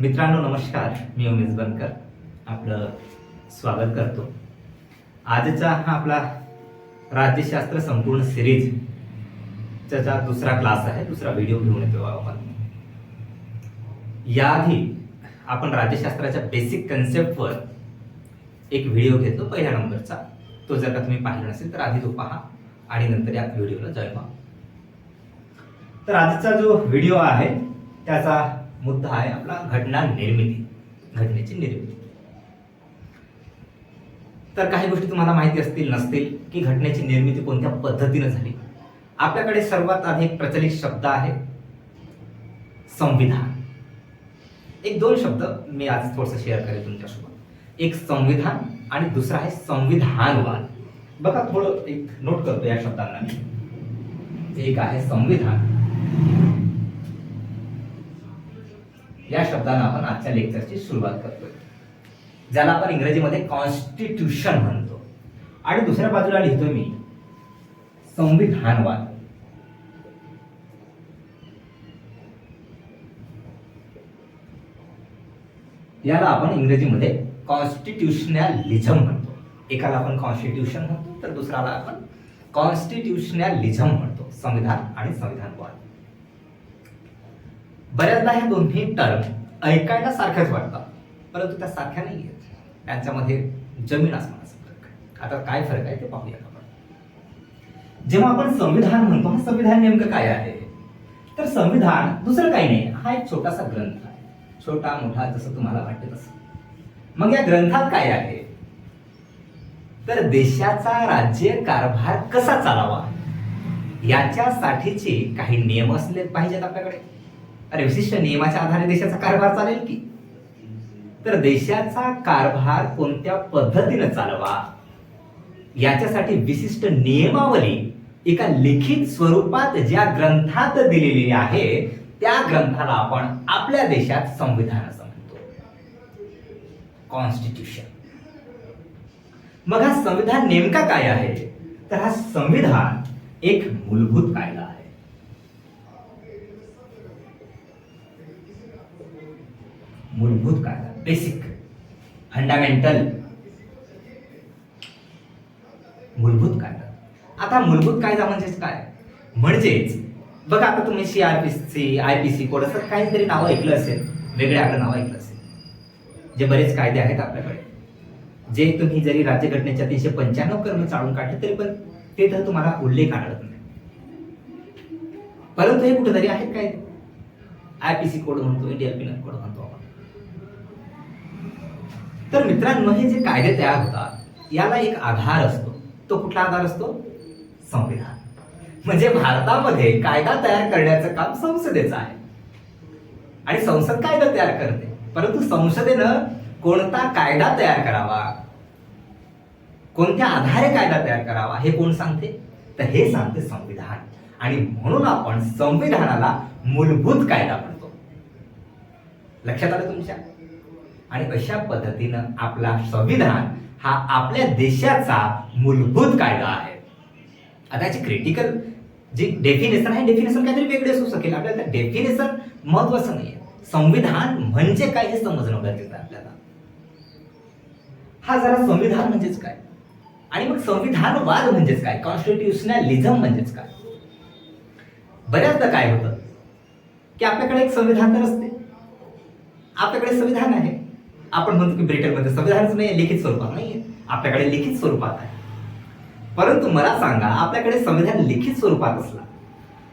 मित्रांनो नमस्कार. मी उमेश बनकर. आपलं स्वागत करतो. आजचा हा आपला राज्यशास्त्र संपूर्ण सिरीज त्याचा दुसरा क्लास आहे. दुसरा व्हिडिओ घेऊन येतो आपण. याआधी आपण राज्यशास्त्राच्या बेसिक कन्सेप्टवर एक व्हिडिओ घेतो पहिल्या नंबरचा तो जर का तुम्ही पाहिला नसेल तर आधी तो पहा आणि नंतर या व्हिडिओला जॉईन व्हा. तर आजचा जो व्हिडिओ आहे त्याचा मुद्दा आहे आपला घटना निर्मिती घटनेची निर्मिती. तर काही गोष्टी तुम्हाला माहिती असतील नसतील की घटनेची निर्मिती कोणत्या पद्धतीने झाली? आपल्याकडे सर्वात आधी एक प्रचलित शब्द आहे संविधान. एक दोन शब्द मी आज थोडंसं शेअर करेल तुमच्यासोबत. एक संविधान आणि दुसरा आहे संविधानवाद. बघा थोडं एक नोट करतो या शब्दांना मी. एक आहे संविधान. या शब्दानं आपण आजच्या लेक्चरची सुरुवात करतोय. ज्याला आपण इंग्रजीमध्ये कॉन्स्टिट्यूशन म्हणतो. आणि दुसऱ्या बाजूला लिहितो मी संविधानवाद. याला आपण इंग्रजीमध्ये कॉन्स्टिट्युशनॅलिझम म्हणतो. एकाला आपण कॉन्स्टिट्यूशन म्हणतो तर दुसऱ्याला आपण कॉन्स्टिट्युशनॅलिझम म्हणतो. संविधान आणि संविधानवाद. बऱ्याचदा ह्या दोन्ही टर्म ऐकायला सारख्याच वाटतात. परंतु त्या सारख्या नाही आहेत. त्यांच्यामध्ये जमीन आसमानाचा फरक आहे. आता काय फरक आहे ते पाहूया आपण. जेव्हा आपण संविधान म्हणतो हा संविधान नेमकं काय आहे? तर संविधान दुसरं काही नाही. हा एक छोटासा ग्रंथ आहे. छोटा मोठा जसं तुम्हाला वाटत तसं. मग या ग्रंथात काय आहे? तर देशाचा राज्य कारभार कसा चालावा? याच्यासाठीचे काही नियम असले पाहिजेत आपल्याकडे. अरे विशिष्ट नियमाच्या आधारे देशाचा कारभार चालेल की? तर देशाचा कारभार कोणत्या पद्धतीने चालवा? याच्यासाठी विशिष्ट नियमावली एका लिखित स्वरूपात ज्या ग्रंथात दिलेली आहे त्या ग्रंथाला आपण आपल्या देशात संविधान असं म्हणतो. कॉन्स्टिट्यूशन मग हा संविधान नेमका काय आहे? तर हा संविधान एक मूलभूत कायदा मूलभूत कायदा बेसिक फंडामेंटल मूलभूत कायदा आता मूलभूत कायदा म्हणजेच काय? म्हणजेच बघा आता तुम्ही C R P C I P C code असं काहीतरी नावं ऐकलं असेल वेगळे आपलं नाव ऐकलं असेल जे बरेच कायदे आहेत आपल्याकडे. जे तुम्ही जरी राज्यघटनेच्या तीनशे पंच्याण्णव कर्म चाळून काढले तरी पण ते तर तुम्हाला उल्लेख आढळत नाही. परंतु हे कुठेतरी आहेत काय आय पी सी कोड म्हणतो इंडियन पिनल कोड म्हणतो आपण. तर मित्रांनो हे जे कायदे तयार होतात याला एक आधार असतो. तो कुठला आधार असतो? संविधान. म्हणजे भारतामध्ये कायदा तयार करण्याचं काम संसदेचं आहे. आणि संसद कायदा तयार करते. परंतु संसदेनं कोणता कायदा तयार करावा कोणत्या आधारे कायदा तयार करावा हे कोण सांगते? तर हे सांगते संविधान. आणि म्हणून आपण संविधानाला मूलभूत कायदा म्हणतो. लक्षात आलं तुमच्या? आणि अशा पद्धतीनं आपला संविधान हा आपल्या देशाचा मूलभूत कायदा आहे. आता याची क्रिटिकल जी डेफिनेशन आहे डेफिनेशन काहीतरी वेगळे असू शकेल. आपल्याला डेफिनेशन महत्वाचं नाही संविधान म्हणजे काय हे समजणं गरजेचं आहे आपल्याला. हा जरा संविधान म्हणजेच काय? आणि मग संविधानवाद म्हणजेच काय? कॉन्स्टिट्युशनलिझम म्हणजेच काय? बऱ्याचदा काय होतं? की आपल्याकडे एक संविधान तर असते. आपल्याकडे संविधान आहे. आपण म्हणतो की ब्रिटनमध्ये संविधानच नाही लिखित स्वरूपात नाही आपल्याकडे लिखित स्वरूपात आहे. परंतु मला सांगा आपल्याकडे संविधान लिखित स्वरूपात असला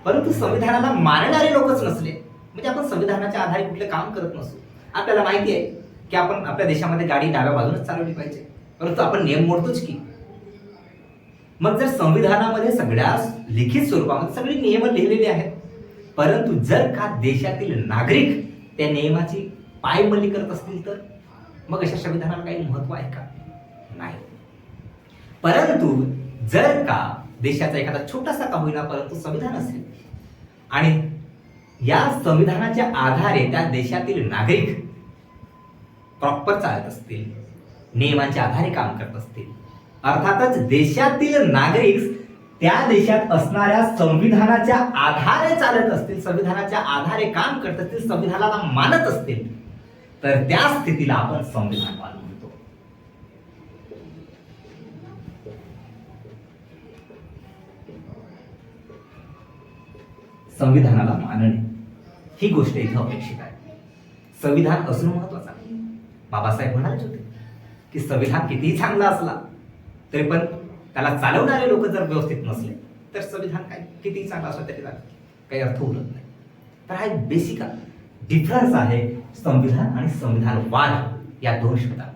परंतु संविधानाला मानणारे लोकच नसले म्हणजे आपण संविधानाच्या आधारे कुठले काम करत नसू. आपल्याला माहिती आहे की आपण आपल्या देशामध्ये गाडी डाव्या बाजूनच चालवली पाहिजे. परंतु आपण नियम मोडतोच की. मग जर संविधानामध्ये सगळ्या लिखित स्वरूपामध्ये सगळी नियम लिहिलेली आहेत परंतु जर का देशातील नागरिक त्या नियमाची पायमल्ली करत असतील तर? मग अशा संविधानाला काही महत्त्व आहे का? नाही. परंतु जर का देशाचा एखादा छोटासा का होईना परंतु संविधान असेल आणि या संविधानाच्या आधारे त्या देशातील नागरिक प्रॉपर चालत असतील नियमांच्या आधारे काम करत असतील अर्थातच देशातील नागरिक त्या देशात असणाऱ्या संविधानाच्या आधारे चालत असतील संविधानाच्या आधारे काम करत असतील संविधानाला मानत असतील तर त्या स्थितीला आपण संविधानवाद म्हणतो. संविधानाला मानणे ही गोष्ट इथं अपेक्षित आहे. संविधान असणं महत्वाचं आहे. बाबासाहेब म्हणालेच होते की संविधान कितीही चांगला असला तरी पण त्याला चालवणारे लोक जर व्यवस्थित नसले तर संविधान काय? कितीही चांगला असला तरी काही अर्थ उरत नाही. तर हा एक बेसिक डिफरन्स आहे. संविधान आणि संविधानवाद या दोन शब्दांवर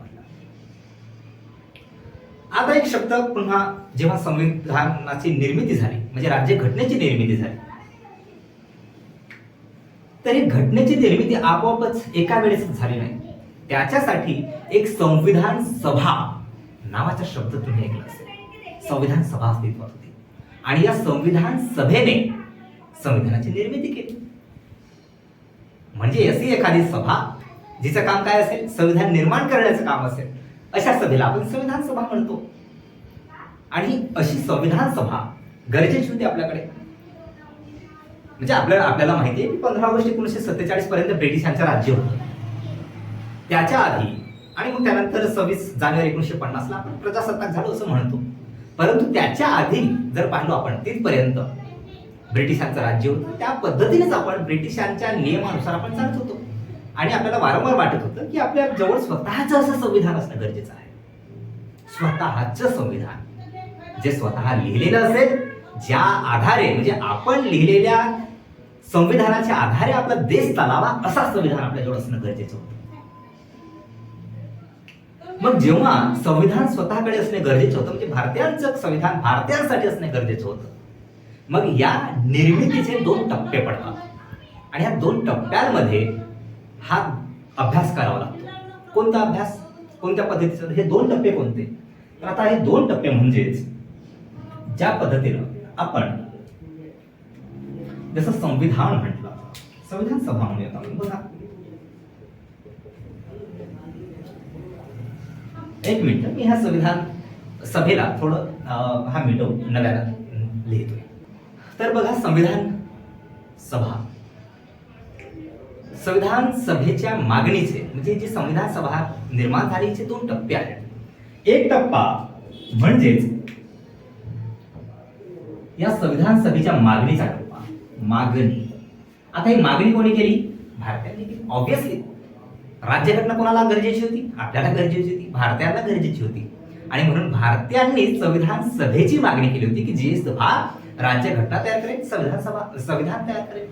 आता एक शब्द पुन्हा जेव्हा संविधानाची निर्मिती झाली म्हणजे राज्य घटनेची निर्मिती झाली तर ही घटनेची निर्मिती आपोआपच एका वेळेस झाली नाही. त्याच्यासाठी एक संविधान सभा नावाचा शब्द तुम्ही ऐकला असेल. संविधान सभा अस्तित्वात होती. आणि या संविधान सभेने संविधानाची निर्मिती केली. म्हणजे अशी एखादी सभा जिचं काम काय असेल? संविधान निर्माण करण्याचं काम असेल. अशा सभेला आपण संविधान सभा म्हणतो. आणि अशी संविधान सभा गरजेची होती आपल्याकडे. म्हणजे आपल्याला आपल्याला माहिती आहे की पंधरा ऑगस्ट एकोणीसशे सत्तेचाळीस पर्यंत ब्रिटिशांचं राज्य होतं. त्याच्या आधी आणि मग त्यानंतर सव्वीस जानेवारी एकोणीसशे पन्नासला आपण प्रजासत्ताक झालो असं म्हणतो. परंतु त्याच्या आधी जर पाहिलो आपण तिथपर्यंत ब्रिटिशांचं राज्य होतं. त्या पद्धतीनेच आपण ब्रिटिशांच्या नियमानुसार आपण चालत होतो. आणि आपल्याला वारंवार वाटत होतं की आपल्या जवळ स्वतःचं असं संविधान असणं गरजेचं आहे. स्वतःचं संविधान. जे स्वतः लिहिलेलं असेल ज्या आधारे म्हणजे आपण लिहिलेल्या संविधानाच्या आधारे आपला देश चालावा असा संविधान आपल्याजवळ असणं गरजेचं होतं. मग जेव्हा संविधान स्वतःकडे असणे गरजेचं होतं म्हणजे भारतीयांचं संविधान भारतीयांसाठी असणे गरजेचं होतं मग या निर्मितीचे दोन टप्पे पडतात. आणि या दोन टप्प्यांमध्ये हा अभ्यास करावा लागतो. कोणता अभ्यास? कोणत्या पद्धतीचा? हे दोन टप्पे कोणते? तर आता हे दोन टप्पे म्हणजेच ज्या पद्धतीनं आपण जसं संविधान म्हटलं संविधान सभा म्हणूयात आपण. बघा. एक मिनिट मी ह्या संविधान सभेला थोडं हा मिटव नव्याला लिहितोय. तर बघा संविधान सभा. संविधान सभेच्या मागणीचे म्हणजे जी संविधान सभा निर्माण झालीचे दोन टप्पे आहेत. एक टप्पा म्हणजेच या संविधान सभेच्या मागणीचा टप्पा मागणी. आता ही मागणी कोणी केली? भारतीयांनी केली. ऑब्विसली राज्यघटना कोणाला गरजेची होती? आपल्याला गरजेची होती. भारतीयांना गरजेची होती. आणि म्हणून भारतीयांनी संविधान सभेची मागणी केली होती की जी सभा राज्यघटना तयार करेल संविधान सभा संविधान तयार करेल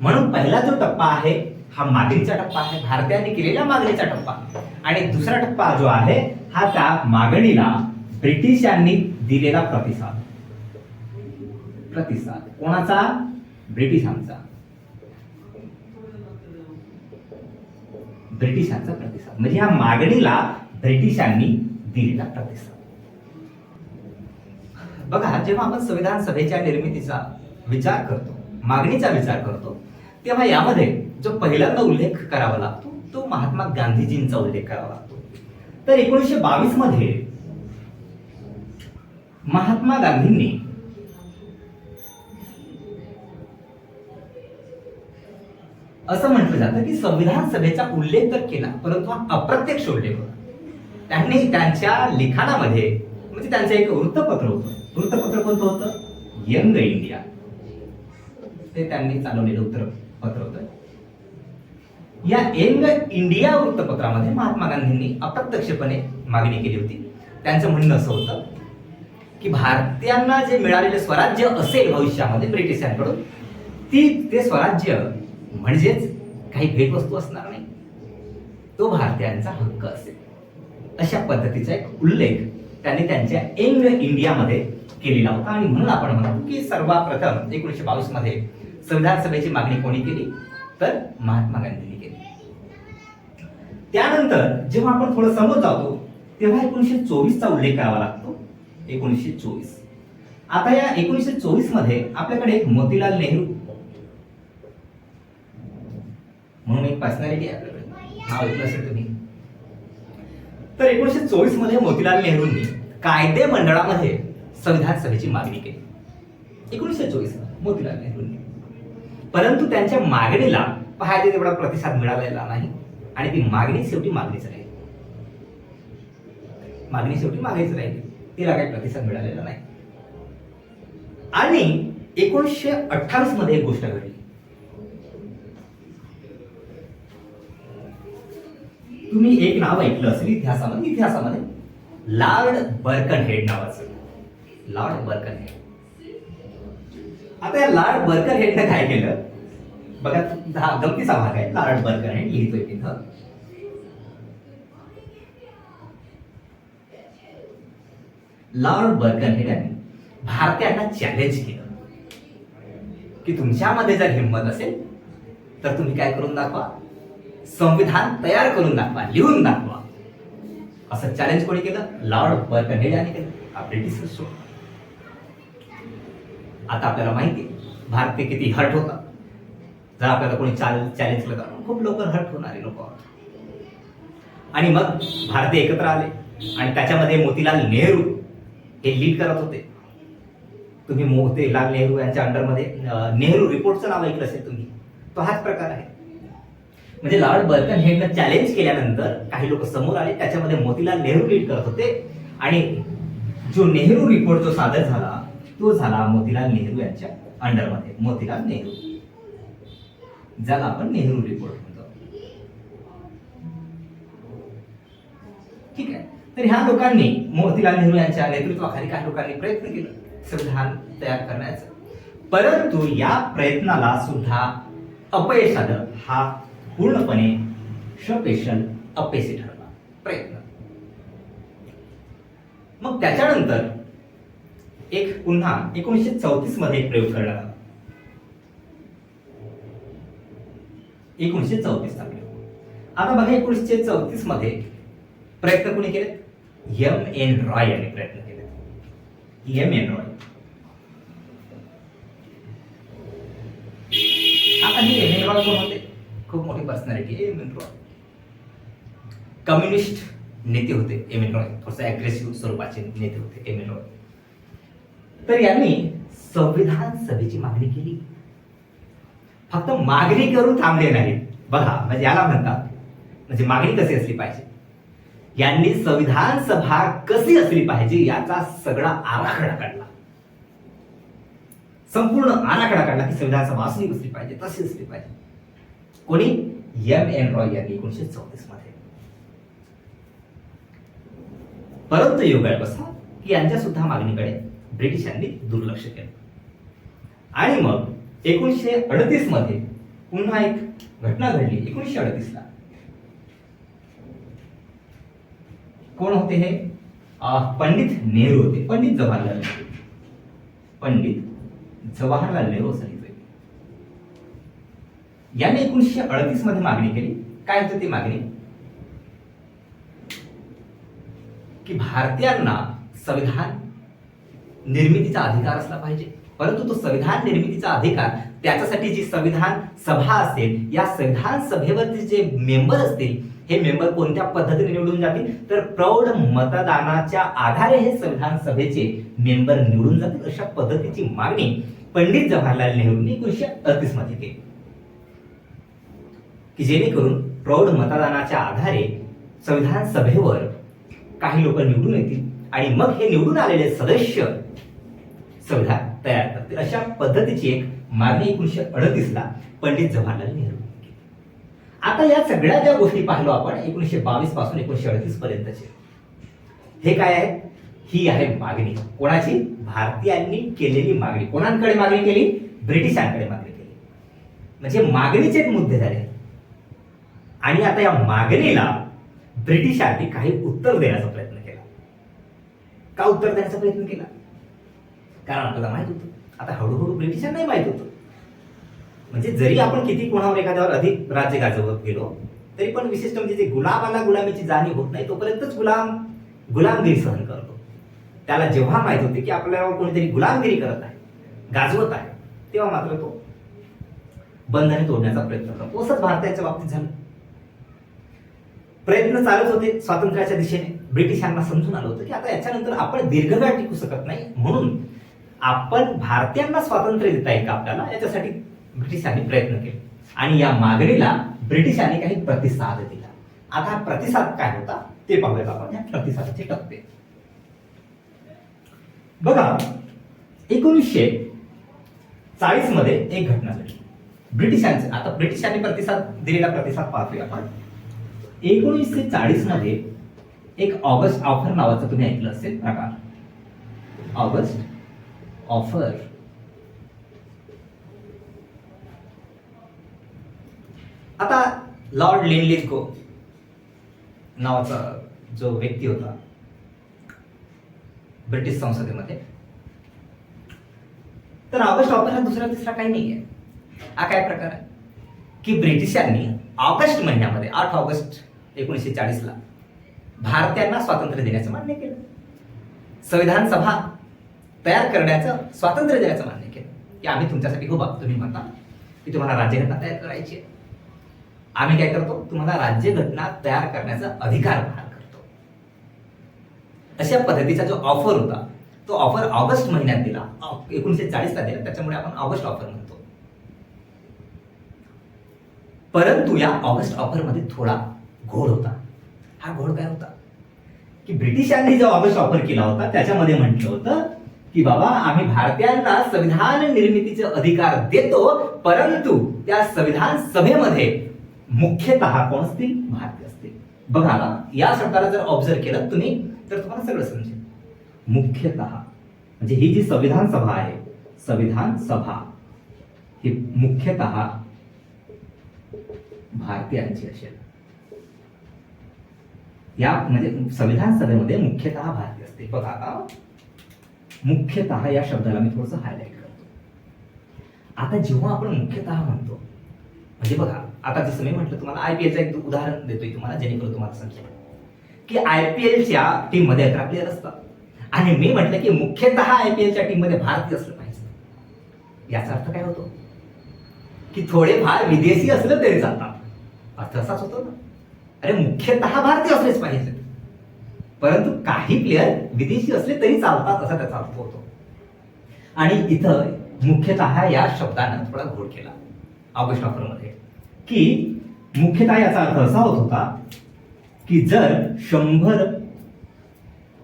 म्हणून पहिला जो टप्पा आहे हा मागणीचा टप्पा आहे. भारतीयांनी केलेल्या मागणीचा टप्पा. आणि दुसरा टप्पा जो आहे हा त्या मागणीला ब्रिटिशांनी दिलेला प्रतिसाद. प्रतिसाद. कोणाचा? ब्रिटिशांचा. ब्रिटिशांचा प्रतिसाद. म्हणजे ह्या मागणीला ब्रिटिशांनी दिलेला प्रतिसाद. बघा जेव्हा आपण संविधान सभेच्या निर्मितीचा विचार करतो मागणीचा विचार करतो तेव्हा यामध्ये जो पहिल्यांदा उल्लेख करावा लागतो तो महात्मा गांधीजींचा उल्लेख करावा लागतो. तर एकोणीसशे बावीसमध्ये महात्मा गांधींनी असं म्हटलं जातं की संविधान सभेचा उल्लेख तर केला परंतु हा अप्रत्यक्ष उल्लेख होता. त्यांनी त्यांच्या लिखाणामध्ये म्हणजे त्यांचं एक वृत्तपत्र होतं. वृत्तपत्र कोणतं होतं? Young India. ते त्यांनी चालवलेलं वृत्तपत्र होतं. या यंग इंडिया वृत्तपत्रामध्ये महात्मा गांधींनी अप्रत्यक्षपणे मागणी केली होती. त्यांचं म्हणणं असं होतं की भारतीयांना जे मिळालेले स्वराज्य असेल भविष्यामध्ये ब्रिटिशांकडून ती ते स्वराज्य म्हणजेच काही भेटवस्तू असणार नाही. तो भारतीयांचा हक्क असेल. अशा पद्धतीचा एक उल्लेख त्यांनी त्यांच्या यंग इंडियामध्ये केलेला होता. आणि म्हणून आपण म्हणतो की सर्वप्रथम एकोणीसशे बावीसमध्ये संविधान सभेची मागणी कोणी केली? तर महात्मा गांधींनी केली. त्यानंतर जेव्हा आपण थोडं समोर जातो तेव्हा एकोणीसशे चोवीसचा उल्लेख करावा लागतो. एकोणीसशे चोवीस. आता या एकोणीसशे चोवीसमध्ये आपल्याकडे एक मोतीलाल नेहरू. म्हणून एक पर्सनॅलिटी आहे आपल्याकडे. नाव ऐकलं असेल तुम्ही. तर एकोणीसशे चोवीसमध्ये मोतीलाल नेहरूंनी कायदे मंडळामध्ये संविधान सभेची मागणी केली. एकोणीसशे चोवीस मोतीलाल नेहरूंनी परंतु त्यांच्या मागणीला पाहायला तेवढा प्रतिसाद मिळालेला नाही आणि ती मागणी शेवटी मागणीच राहील. मागणी शेवटी मागणीच राहील. तिला काही प्रतिसाद मिळालेला नाही. आणि एकोणीसशे अठ्ठावीसमध्ये एक गोष्ट घडली. तुम्ही एक नाव ऐकलं असेल इतिहासामध्ये इतिहासामध्ये लार्ड बर्कन हेड नावाचं. लॉर्ड बर्कन हेड आता या लॉर्ड बर्कन हेडनं काय केलं? बघा दहा गमतीचा भाग आहे. लॉर्ड बर्कन हेड लिहितोय तिथं. लॉर्ड बर्कन हेडांनी भारतीयांना चॅलेंज केलं. की तुमच्यामध्ये जर हिंमत असेल तर तुम्ही काय करून दाखवा? संविधान तयार करून दाखवा लिहून दाखवा. असं चॅलेंज कोणी केलं? लॉर्ड बर्कन हेड यांनी केलं. ब्रिटिश राष्ट्र. आता आपल्याला माहिती आहे, भारतीय किती हर्ट होता जर आपल्याला कोणी चॅलेंज केलं तर खूप लवकर हर्ट होणारे लोक आणि मग भारतीय एकत्र आले आणि त्याच्यामध्ये मोतीलाल नेहरू हे लीड करत होते. तुम्ही मोतीलाल नेहरू यांच्या अंडरमध्ये नेहरू रिपोर्टचं नाव ऐकलं असेल तुम्ही तो हाच प्रकार आहे. म्हणजे लॉर्ड बर्कन हेडनं चॅलेंज केल्यानंतर काही लोक समोर आले त्याच्यामध्ये मोतीलाल नेहरू लीड करत होते आणि जो नेहरू रिपोर्ट जो सादर झाला तो झाला मोतीलाल नेहरू यांच्या अंडरमध्ये मोतीलाल नेहरू. ज्याला आपण नेहरू रिपोर्ट म्हणतो. ठीक आहे. तर ह्या लोकांनी मोतीलाल नेहरू यांच्या नेतृत्वाखाली काही लोकांनी प्रयत्न केला संविधान तयार करण्याचा. परंतु या प्रयत्नाला सुद्धा अपयश आलं हा पूर्णपणे शपेशल अपयशी ठरला. प्रयत्न. मग त्याच्यानंतर एक पुन्हा एकोणीसशे चौतीसमध्ये एक प्रयोग करण्यात आला एकोणीसशे चौतीसचा प्रयोग. आता बघा एकोणीसशे चौतीसमध्ये प्रयत्न कोणी केले एम एन रॉय यांनी प्रयत्न केले एम एन रॉय आता हे एम एन रॉय कोण होते? खूप मोठी personality M N Roy communist नेते होते एम एन रॉय थोडस अग्रेसिव्ह स्वरूपाचे नेते होते एम एन रॉय तर यांनी संविधान सभेची मागणी केली. फक्त मागणी करून थांबले नाही बघा म्हणजे याला म्हणतात म्हणजे मागणी कशी असली पाहिजे? यांनी संविधान सभा कशी असली पाहिजे याचा सगळा आराखडा काढला. संपूर्ण आराखडा काढला की संविधान सभा असली असली पाहिजे तशी असली पाहिजे. कोणी? एम. एन. रॉय यांनी एकोणीशे चौतीसमध्ये. परंतु योगाय बसा की यांच्या सुद्धा मागणीकडे ब्रिटिशांनी दुर्लक्ष केलं. आणि मग एकोणीसशे अडतीसमध्ये पुन्हा एक घटना घडली एकोणीसशे अडतीस ला. कोण होते हे? पंडित नेहरू होते. पंडित जवाहरलाल नेहरू. पंडित जवाहरलाल नेहरू असं लिहितोय. याने एकोणीसशे अडतीसमध्ये मागणी केली. काय होती ती मागणी? की भारतीयांना संविधान निर्मितीचा अधिकार असला पाहिजे. परंतु तो संविधान निर्मितीचा अधिकार त्याच्यासाठी जी संविधान सभा असेल या संविधान सभेवरती जे मेंबर असतील हे मेंबर कोणत्या पद्धतीने निवडून जातील? तर प्रौढ मतदानाच्या आधारे हे संविधान सभेचे मेंबर निवडून जातील अशा पद्धतीची मागणी पंडित जवाहरलाल नेहरूंनी एकोणीशे अडतीसमध्ये केली. की जेणेकरून प्रौढ मतदानाच्या आधारे संविधान सभेवर काही लोक निवडून येतील आणि मग हे निवडून आलेले सदस्य संविधान तयार करतील अशा पद्धतीची एक मागणी एकोणीशे अडतीस ला पंडित जवाहरलाल नेहरू आता या सगळ्या ज्या गोष्टी पाहिलो आपण एकोणीशे बावीसपासून एकोणीशे अडतीस पर्यंतचे. हे काय आहे? ही आहे मागणी. कोणाची? भारतीयांनी केलेली मागणी. कोणाकडे मागणी केली? ब्रिटिशांकडे मागणी केली. म्हणजे मागणीचे मुद्दे झाले. आणि आता या मागणीला ब्रिटिशांनी काही उत्तर देण्याचा प्रयत्न केला. का उत्तर देण्याचा प्रयत्न केला? कारण आपल्याला माहीत होतं. आता हळूहळू ब्रिटिशांनाही माहीत होतं. म्हणजे जरी आपण किती कोणावर एखाद्यावर अधिक राज्य गाजवत गेलो तरी पण विशिष्ट म्हणजे जे गुलामाला गुलामीची जाणीव होत नाही तोपर्यंतच गुलाम गुलामगिरी सहन करतो. त्याला जेव्हा माहीत होते की आपल्यावर कोणीतरी गुलामगिरी करत आहे गाजवत आहे तेव्हा मात्र तो बंधने तोडण्याचा प्रयत्न करतो. तसंच भारताच्या बाबतीत झालं. प्रयत्न चालूच होते स्वातंत्र्याच्या दिशेने. ब्रिटिशांना समजून आलं होतं की आता याच्यानंतर आपण दीर्घकाळ टिकू शकत नाही. म्हणून आपण भारतीयांना स्वातंत्र्य देता येईल का आपल्याला? याच्यासाठी ब्रिटिशांनी प्रयत्न केले. आणि या मागणीला ब्रिटिशांनी काही प्रतिसाद दिला. आता प्रतिसाद काय होता? ते पाहूयात आपण या प्रतिसादाचे टप्पे. बघा एकोणीसशे चाळीसमध्ये एक घटना घडली. ब्रिटिशांचे आता ब्रिटिशांनी प्रतिसाद दिलेला प्रतिसाद पाहतोय आपण. एकोणीसशे चाळीसमध्ये एक ऑगस्ट ऑफर नावाचं तुम्ही ऐकलं असेल प्रकार. ऑगस्ट ऑफर आता लॉर्ड लिनलिथगो नावाचा जो व्यक्ती होता ब्रिटिश संसदेमध्ये तर ऑगस्ट ऑफर हा दुसरा तिसरा काही नाही आहे हा काय प्रकार आहे? की ब्रिटिशांनी ऑगस्ट महिन्यामध्ये आठ ऑगस्ट एकोणीसशे चाळीसला भारतीयांना स्वातंत्र्य देण्याचं मान्य केलं. संविधान सभा तयार करण्याचं स्वातंत्र्य देण्याचं मान्य केलं. की आम्ही तुमच्यासाठी हो उभा तुम्ही म्हणता. की तुम्हाला राज्यघटना तयार करायची आहे. आम्ही काय करतो? तुम्हाला राज्यघटना तयार करण्याचा अधिकार बहाल करतो. अशा पद्धतीचा जो ऑफर होता तो ऑफर ऑगस्ट महिन्यात दिला. एकोणीसशे चाळीसला दिला. त्याच्यामुळे आपण ऑगस्ट ऑफर म्हणतो. परंतु या ऑगस्ट ऑफरमध्ये थोडा घोळ होता. हा घोळ काय होता? की ब्रिटिशांनी जो ऑगस्ट ऑफर केला होता त्याच्यामध्ये म्हटलं होतं की बाबा आम्ही भारतीयांना संविधान निर्मितीचे अधिकार देतो परंतु त्या संविधान सभेमध्ये मुख्यतः कोण असतील? भारतीय असतील. बघा ना या शब्दाला जर ऑब्झर्व केलं तुम्ही तर तुम्हाला सगळं समजेल. मुख्यतः म्हणजे ही जी संविधान सभा आहे संविधान सभा ही मुख्यतः भारतीयांची असेल. या म्हणजे संविधान सभेमध्ये मुख्यतः भारतीय असते बघा आता. मुख्यतः या शब्दाला मी थोडंसं हायलाईट करतो. आता जेव्हा आपण मुख्यतः म्हणतो म्हणजे बघा आता जसं मी म्हटलं तुम्हाला आय पी एलचं एक उदाहरण देतोय तुम्हाला जेणेकरून तुम्हाला समजेल. की आय पी एलच्या टीममध्ये अकरा प्लेयर असतात. आणि मी म्हटलं की मुख्यतः आय पी एलच्या टीममध्ये भारतीय असलं पाहिजे. याचा अर्थ काय होतो? की थोडेफार विदेशी असलं तरी चालतात. अर्थ असाच होतो ना. अरे मुख्यतः भारतीय असलेच पाहिजे परंतु काही प्लेयर विदेशी असले तरी चालतात असा त्याचा अर्थ होतो. आणि इथं मुख्यतः या शब्दानं थोडा घोळ केला ऑगस्ट ऑफरमध्ये की मुख्यतः याचा अर्थ असा होत होता की जर शंभर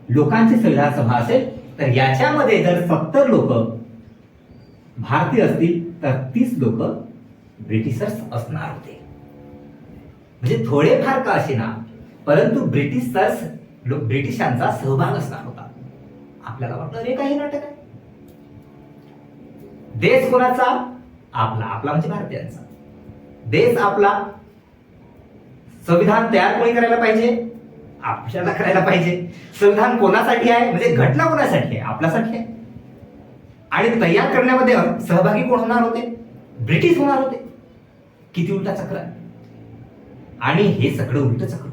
लोकांची संविधान सभा असेल तर याच्यामध्ये जर सत्तर लोक भारतीय असतील तर तीस लोक ब्रिटिशर्स असणार होते. म्हणजे थोडेफार का असे ना परंतु ब्रिटिशर्स लोक ब्रिटिशांचा सहभाग असणार होता. आपल्याला वाटलं अरे काही नाटक आहे. देश कोणाचा? आपला आपला म्हणजे भारतीयांचा. देश आपला संविधान तयार कोणी करायला पाहिजे? आपल्याला करायला पाहिजे. संविधान कोणासाठी आहे? म्हणजे घटना कोणासाठी आहे? आपल्यासाठी आहे. आणि तयार करण्यामध्ये सहभागी कोण होणार होते? ब्रिटिश होणार होते. किती उलटा चक्र आणि हे सगळं उलट चक्र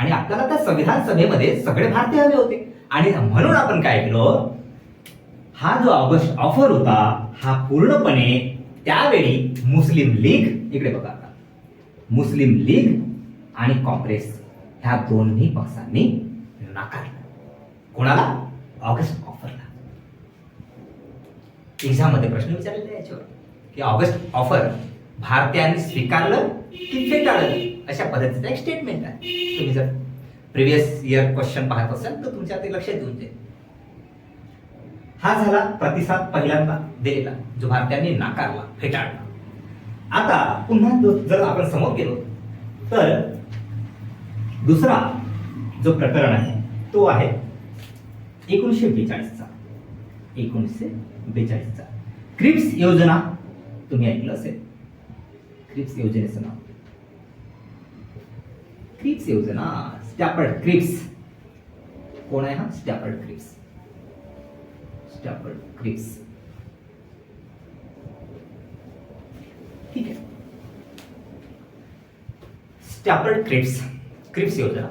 आणि आपल्याला त्या संविधान सभेमध्ये सगळे भारतीय हवे होते. आणि म्हणून आपण काय केलं? हा जो ऑगस्ट ऑफर होता हा पूर्णपणे त्यावेळी मुस्लिम लीग इकडे बघा मुस्लिम लीग आणि काँग्रेस ह्या दोन्ही पक्षांनी नाकारलं कोणाला? ऑगस्ट ऑफरला एक्झाममध्ये प्रश्न विचारलेला याच्यावर. की ऑगस्ट ऑफर भारतीयांनी स्वीकारलं की फेटाळलं? अशा पद्धतीचं एक स्टेटमेंट आहे. तुम्ही जर प्रिव्हियस इयर क्वेश्चन पाहत असाल तर तुमच्या ते लक्षात येऊन जाईल. हा झाला प्रतिसाद पहिल्यांदा दिलेला जो भारतीयांनी नाकारला फेटाळला. आता पुन्हा जर आपण समोर गेलो तर दुसरा जो प्रकरण आहे तो आहे एकोणीसशे बेचाळीसचा. एकोणीसशे बेचाळीसचा. क्रिप्स योजना तुम्ही ऐकलं असेल. क्रिप्स योजनेचं नाव. क्रिप्स योजना स्टॅपर्ड क्रिप्स कोण आहे हा? स्टॅपर्ड क्रिप्स स्टॅपर्ड क्रिप्स ठीक आहे. स्टॅपर्ड क्रिप्स क्रिप्स योजना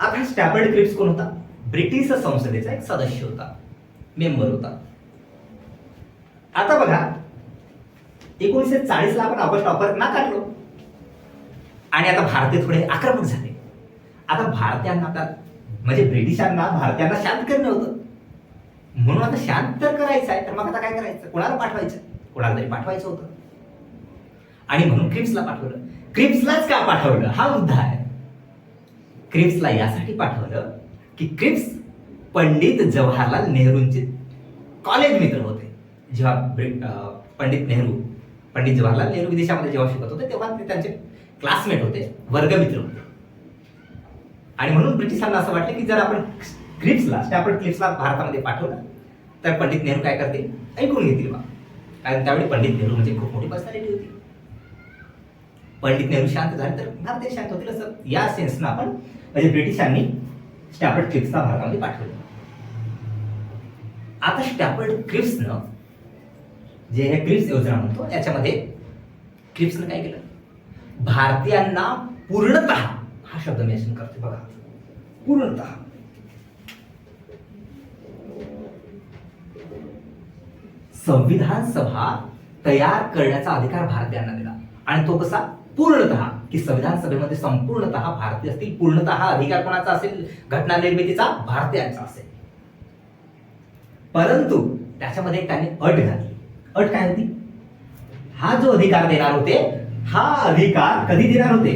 आता हा स्टॅपर्ड क्रिप्स कोण होता? ब्रिटिश संसदेचा एक सदस्य होता. मेंबर होता. आता बघा एकोणीसशे चाळीसला आपण ऑगस्ट ऑफर ना काढलो. आणि आता भारतीय थोडे आक्रमक झाले. आता भारतीयांना आता म्हणजे ब्रिटिशांना भारतीयांना शांत करणं होतं. म्हणून आता शांत तर करायचं आहे तर मग आता काय करायचं? कोणाला पाठवायचं? कोणाला तरी पाठवायचं होतं. आणि म्हणून क्रिप्सला पाठवलं. क्रिप्सलाच का पाठवलं? हा मुद्दा आहे. क्रिप्सला यासाठी पाठवलं की क्रिप्स पंडित जवाहरलाल नेहरूंचे कॉलेज मित्र होते. जेव्हा ब्रि- पंडित नेहरू पंडित जवाहरलाल नेहरू विदेशामध्ये जेव्हा शिकत होते तेव्हा ते त्यांचे क्लासमेट होते वर्गमित्र होते आणि म्हणून ब्रिटिशांना असं वाटलं की जर आपण क्लिप्सला स्टॅपर्ड क्लिप्सला भारतामध्ये पाठवलं तर पंडित नेहरू काय करतील? ऐकून घेतील बा. कारण त्यावेळी पंडित नेहरू म्हणजे खूप मोठी पर्सनॅलिटी होती. पंडित नेहरू शांत झाले तर भारतीय शांत होतील असं या सेन्सनं आपण म्हणजे ब्रिटिशांनी स्टॅपर्ड क्लिप्सला भारतामध्ये पाठवलं. आता स्टॅपर्ड क्रिप्सनं जे हे क्रिप्स योजना म्हणतो याच्यामध्ये क्रिप्सनं काय केलं? भारतीयांना पूर्णतः हा शब्द मेन्शन करते बघा पूर्णत. संविधान सभा तयार करण्याचा अधिकार भारतीयांना दिला. आणि तो कसा? पूर्णतः की संविधान सभेमध्ये संपूर्णतः भारतीय असतील पूर्णतः अधिकार कोणाचा असेल? घटना निर्मितीचा भारतीयांचा असेल. परंतु त्याच्यामध्ये त्यांनी अट घातली. अट काय होती? हा जो अधिकार देणार होते हा अधिकार कधी देणार होते?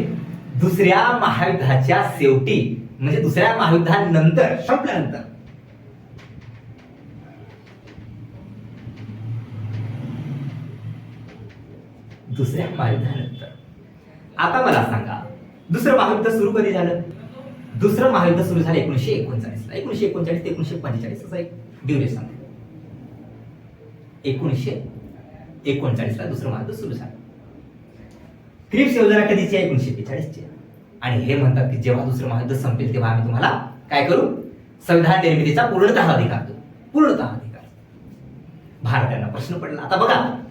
दुसऱ्या महायुद्धाच्या शेवटी म्हणजे दुसऱ्या महायुद्धानंतर संपल्यानंतर. दुसऱ्या महायुद्धानंतर. आता मला सांगा दुसरं महायुद्ध सुरू कधी झालं? दुसरं महायुद्ध सुरू झालं एकोणीशे एकोणचाळीसला एकोणीशे एकोणचाळीस ते एकोणीशे पंचेचाळीस असा एक ड्युरेशन एकोणीशे एकोणीसशे एकोणचाळीसला दुसरं महायुद्ध सुरू झालं. क्रिप्स योजना कधीची आहे? एकोणीशे बेचाळीसची आणि हे म्हणतात की जेव्हा दुसरं महायुद्ध संपेल तेव्हा आम्ही तुम्हाला काय करू? संविधान निर्मितीचा पूर्णतः अधिकार देऊ. पूर्णतः अधिकार. भारतीयांना प्रश्न पडला. आता बघा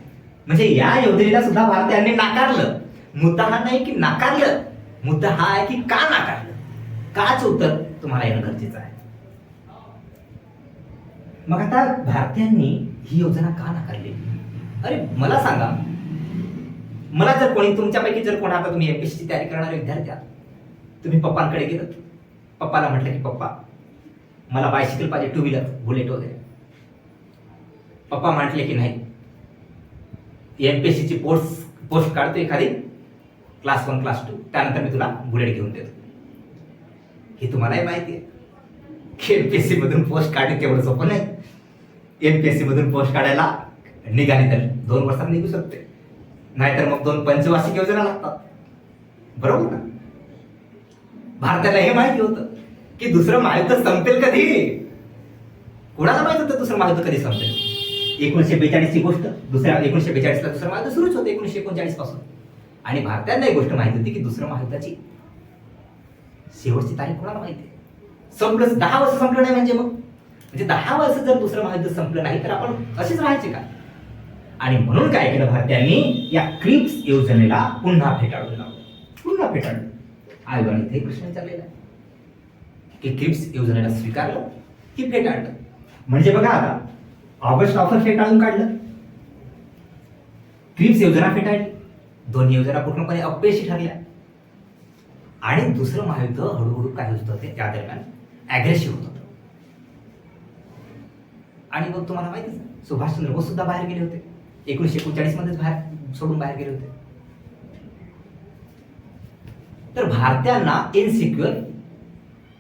म्हणजे या योजनेला सुद्धा भारतीयांनी नाकारलं. मुद्दा हा नाही की नाकारलं. मुद्दा हा आहे की का नाकारलं? काच उत्तर तुम्हाला येणं गरजेचं आहे. मग आता भारतीयांनी ही योजना का नाकारली? अरे मला सांगा. मला जर कोणी तुमच्यापैकी जर कोणा आता तुम्ही एमपीएससीची तयारी करणारे विद्यार्थी आहात तुम्ही पप्पांकडे गेलात पप्पाला म्हटलं की पप्पा मला बायसिकल पाहिजे टू व्हीलर बुलेट वगैरे. पप्पा म्हटले की नाही. एमपीएससीची पोस्ट पोस्ट काढतो एखादी क्लास वन क्लास टू त्यानंतर मी तुला बुलेट घेऊन देतो. हे तुम्हालाही माहिती आहे. की एमपीएससी मधून पोस्ट काढणे तेवढं सोपं नाही. एमपीएससी मधून पोस्ट काढायला निघाली तर दोन वर्षात निघू शकते. नाहीतर मग दोन पंचवार्षिक योजना लागतात. बरोबर ना? भारताला हे माहिती होतं की दुसरं महायुद्ध संपेल कधी? कोणाला माहीत होतं दुसरं महायुद्ध कधी संपेल? एकोणीशे बेचाळीसची गोष्ट दुसऱ्या एकोणीशे बेचाळीसला दुसरं महायुद्ध सुरूच होतं एकोणीशे एकोणचाळीसपासून. आणि भारताला एक गोष्ट माहिती होती की दुसरं महायुद्धाची शेवटची तारीख कोणाला माहिती आहे? संपलं दहा वर्ष संपलं नाही म्हणजे मग? म्हणजे दहा वर्ष जर दुसरं महायुद्ध संपलं नाही तर आपण असेच राहायचे का? आणि म्हणून काय केलं भारतीयांनी या क्रिप्स योजनेला पुन्हा फेटाळून लावलं. पुन्हा फेटाळलं. आयोगाने इथे प्रश्न विचारलेला की क्रिप्स योजनेला स्वीकारलं की फेटाळलं? म्हणजे बघा आता ऑगस्ट ऑफर फेटाळून काढलं. क्रिप्स योजना फेटाळली. दोन्ही योजना पूर्णपणे अपयशी ठरल्या. आणि दुसरं महायुद्ध हळूहळू काय होत होते? त्या दरम्यान अग्रेसिव्ह होत होतं. आणि मग तुम्हाला माहितीच सुभाषचंद्र बोस सुद्धा बाहेर गेले होते. एकोणीशे एकोणचाळीसमध्येच बाहेर सोडून बाहेर गेले होते. तर भारतीयांना इनसिक्युअर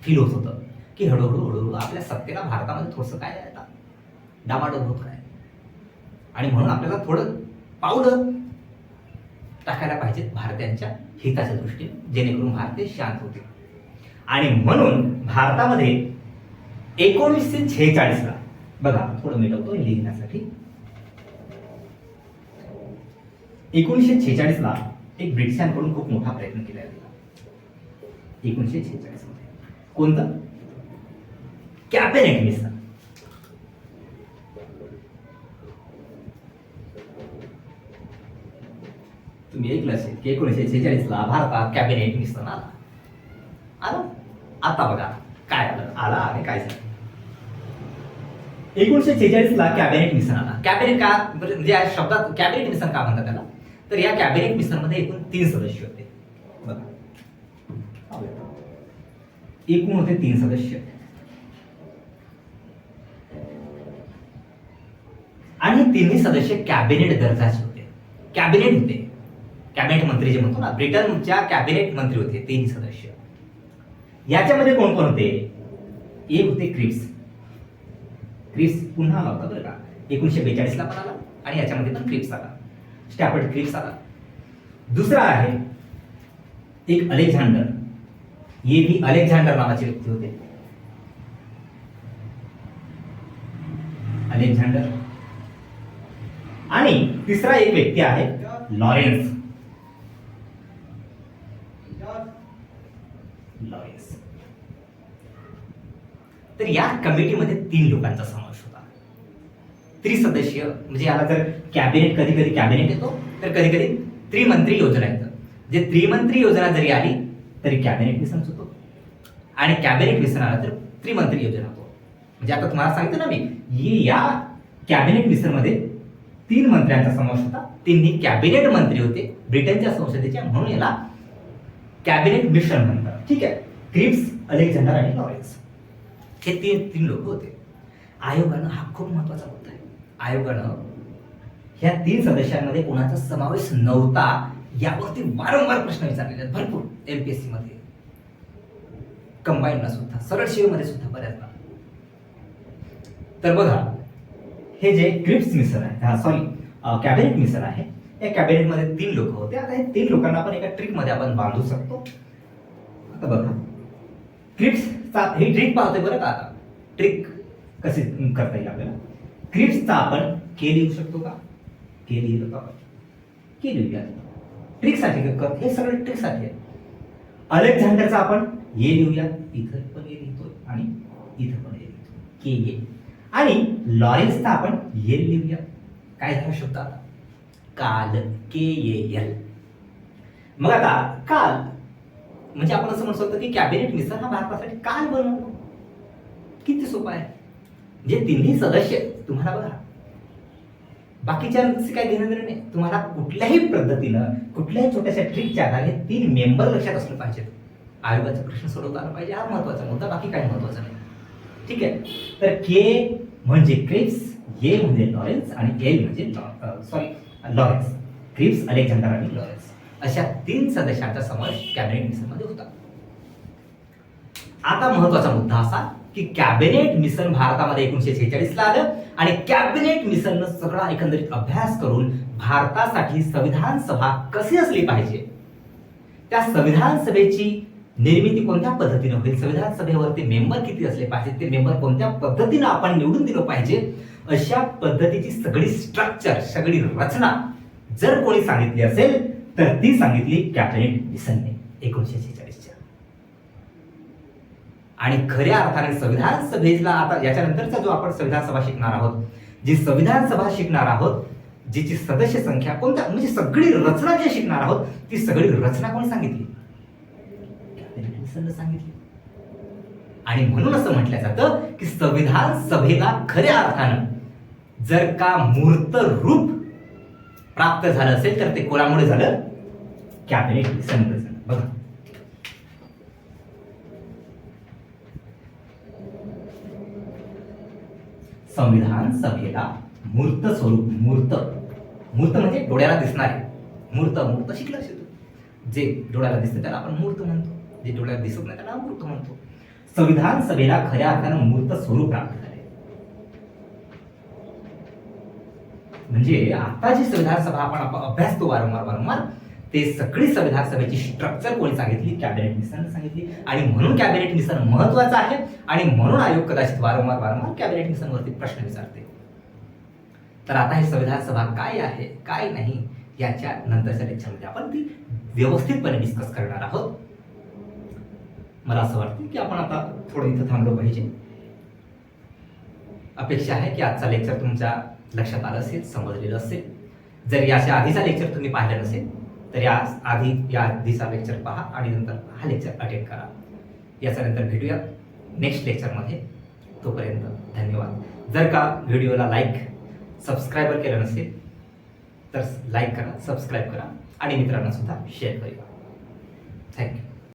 फील होत होतं. की हळूहळू हळूहळू आपल्या सत्तेला भारतामध्ये थोडंसं काय आहे आता? डामाडोल होत काय आणि म्हणून आपल्याला थोडं पावलं टाकायला पाहिजेत भारतीयांच्या हिताच्या दृष्टीने जेणेकरून भारतीय शांत होते आणि म्हणून भारतामध्ये एकोणीसशे छेचाळीसला बघा थोडं मिळवतो लिहिण्यासाठी. एकोणीसशे छेचाळीसला एक ब्रिटिशांकडून खूप मोठा प्रयत्न केला गेला. एकोणीसशे छेचाळीसमध्ये. कोणतं? कॅबिनेट मिशन तुम्ही ऐकलं असेल की एकोणीसशे छेचाळीसला भारतात कॅबिनेट मिशन आला आला. आता बघा काय आलं आला आणि काय झालं. एकोणीसशे छेचाळीसला कॅबिनेट मिशन आला. कॅबिनेट का म्हणजे या शब्दात कॅबिनेट मिशन का म्हणतात त्याला? तर या कॅबिनेट मिशनमध्ये एकूण तीन सदस्य होते. बघा. एकूण होते तीन सदस्य. आणि तिन्ही सदस्य कॅबिनेट दर्जाचे होते. कॅबिनेट होते. कॅबिनेट मंत्री जे म्हणतो ना ब्रिटनच्या कॅबिनेट मंत्री होते तीन सदस्य. याच्यामध्ये कोण कोण होते? एक होते क्रिप्स क्रिप्स पुन्हा आला होता बरं का. एकोणीशे बेचाळीसला पण आला आणि याच्यामध्ये पण क्रिप्स आला. स्टॅपर्ड क्रिप्स आला दुसरा आहे एक अलेक्झांडर. ये मी अलेक्झांडर नावाचे व्यक्ती होते. अलेक्झांडर. आणि तिसरा एक व्यक्ती आहे लॉरेन्स. लॉरेन्स. तर या कमिटीमध्ये तीन लोकांचा समावेश त्रिसदस्यीय म्हणजे याला जर कॅबिनेट कधी कधी कॅबिनेट येतो तर कधी कधी त्रिमंत्री योजना येतं. जे त्रिमंत्री योजना जरी आली तरी कॅबिनेट मिशन्स होतो. आणि कॅबिनेट मिशन आला तर त्रिमंत्री योजना होतो. म्हणजे आता तुम्हाला सांगितलं ना मी या कॅबिनेट मिशनमध्ये तीन मंत्र्यांचा समावेश होता. तिन्ही कॅबिनेट मंत्री होते ब्रिटनच्या संसदेच्या म्हणून याला कॅबिनेट मिशन म्हणतात. ठीक आहे? क्रिप्स अलेक्झांडर आणि लॉरेन्स. हे तीन तीन लोक होते. आयोगानं हा खूप महत्त्वाचा मुद्दा आहे. आयोगानं ह्या तीन सदस्यांमध्ये कोणाचा समावेश नव्हता यावरती वारंवार प्रश्न विचारलेले आहेत. भरपूर एमपीएससी मध्ये. कंबाईनला सुद्धा सरळ शिवेमध्ये सुद्धा बऱ्याचदा तर बघा हे जे क्रिप्स मिसर आहे सॉरी कॅबिनेट मिसर आहे या कॅबिनेटमध्ये तीन लोक होते. आता हे तीन लोकांना आपण एका ट्रिकमध्ये आपण बांधू शकतो. आता बघा. क्रिप्सचा ही ट्रिक पाहतोय बरं का आता. ट्रिक कशी करता येईल आपल्याला? क्रिप्सचा आपण के लिहू शकतो का? के लिहिलं का? आपण के लिहूया ट्रिकसाठी कर हे सगळं ट्रिकसाठी आहे. अलेक्झांडरचा आपण ये लिहूया. इथं पण ये लिहितोय आणि इथं पण ये लिहितो के ये. आणि लॉरेन्सचा आपण ये लिहूया. काय झालं शब्द आता? काल के ये एल. मग आता काल म्हणजे आपण असं म्हणू शकतो की कॅबिनेट मिशन हा भारतासाठी काल बनवतो. किती सोपं आहे. जे तिन्ही सदस्य आहेत, तुम्हाला बघा. बाकीच्यांचे काय घेणं देणं नाही. तुम्हाला कुठल्याही पद्धतीनं कुठल्याही छोट्याशा ट्रिकच्या आधारे तीन मेंबर लक्षात असले पाहिजेत आयोगाचा प्रश्न सोडवता आला पाहिजे. हा महत्त्वाचा मुद्दा बाकी काही महत्त्वाचा नाही. ठीक आहे? तर के म्हणजे क्रिप्स ये म्हणजे लॉरेन्स आणि एल म्हणजे सॉरी लॉरेन्स क्रिप्स अलेक्झांडर आणि लॉरेन्स अशा तीन सदस्यांचा समावेश कॅबिनेट मिशनमध्ये होता. आता महत्त्वाचा मुद्दा असा की कॅबिनेट मिशन भारतामध्ये एकोणीशे छेचाळीसला आलं आणि कॅबिनेट मिशननं सगळा एकंदरीत अभ्यास करून भारतासाठी संविधान सभा कशी असली पाहिजे? त्या संविधान सभेची निर्मिती कोणत्या पद्धतीने होईल? संविधान सभेवरती मेंबर किती असले पाहिजे? ते मेंबर कोणत्या पद्धतीनं आपण निवडून दिलं पाहिजे? अशा पद्धतीची सगळी स्ट्रक्चर सगळी रचना जर कोणी सांगितली असेल तर ती सांगितली कॅबिनेट मिशनने एकोणीशे छेचाळीसच्या आणि खऱ्या अर्थाने संविधान सभेला आता याच्यानंतरचा जो आपण संविधान सभा शिकणार आहोत जी संविधान सभा शिकणार आहोत जिची सदस्य संख्या कोणत्या म्हणजे सगळी रचना जी शिकणार आहोत ती सगळी रचना कोणी सांगितली? सांगितली. आणि म्हणून असं म्हटलं जातं की संविधान सभेला खऱ्या अर्थानं जर का मूर्त रूप प्राप्त झालं असेल तर ते कोणामुळे झालं? कॅबिनेट मिशनमुळे झालं. बघा. संविधान सभेला मूर्त स्वरूप मूर्त. मूर्त म्हणजे डोळ्याला दिसणारे. मूर्त मूर्त शिकलं असेल तू. जे डोळ्याला दिसतं त्याला आपण मूर्त म्हणतो. जे डोळ्याला दिसत नाही त्याला अमूर्त म्हणतो. संविधान सभेला खऱ्या अर्थानं मूर्त स्वरूप प्राप्त झाले म्हणजे आता जी संविधान सभा आपण अभ्यासतो वारंवार वारंवार ते सगळी संविधान सभेची स्ट्रक्चर कोणी सांगितली? कॅबिनेट मिशनने सांगितली. आणि म्हणून कॅबिनेट मिशन महत्वाचं आहे आणि म्हणून आयोग कदाचित वारंवार वारंवार कॅबिनेट मिशनवरती प्रश्न विचारते. तर आता हे संविधान सभा काय आहे काय नाही याच्या नंतरच्या लेक्चरमध्ये आपण ती व्यवस्थितपणे डिस्कस करणार आहोत. मला असं वाटतं की आपण आता थोडं इथं थांबलो पाहिजे. अपेक्षा आहे की आजचा लेक्चर तुमच्या लक्षात आलं असेल समजलेलं असेल. जर याच्या आधीचा लेक्चर तुम्ही पाहिलं नसेल तर या आधी या आधीचा लेक्चर पहा आणि नंतर हा लेक्चर अटेंड करा. याच्यानंतर भेटूया नेक्स्ट लेक्चरमध्ये तोपर्यंत धन्यवाद. जर का व्हिडिओला लाईक सबस्क्राईबर केलं नसेल तर लाईक करा सबस्क्राईब करा आणि मित्रांना सुद्धा शेअर करूया. थँक्यू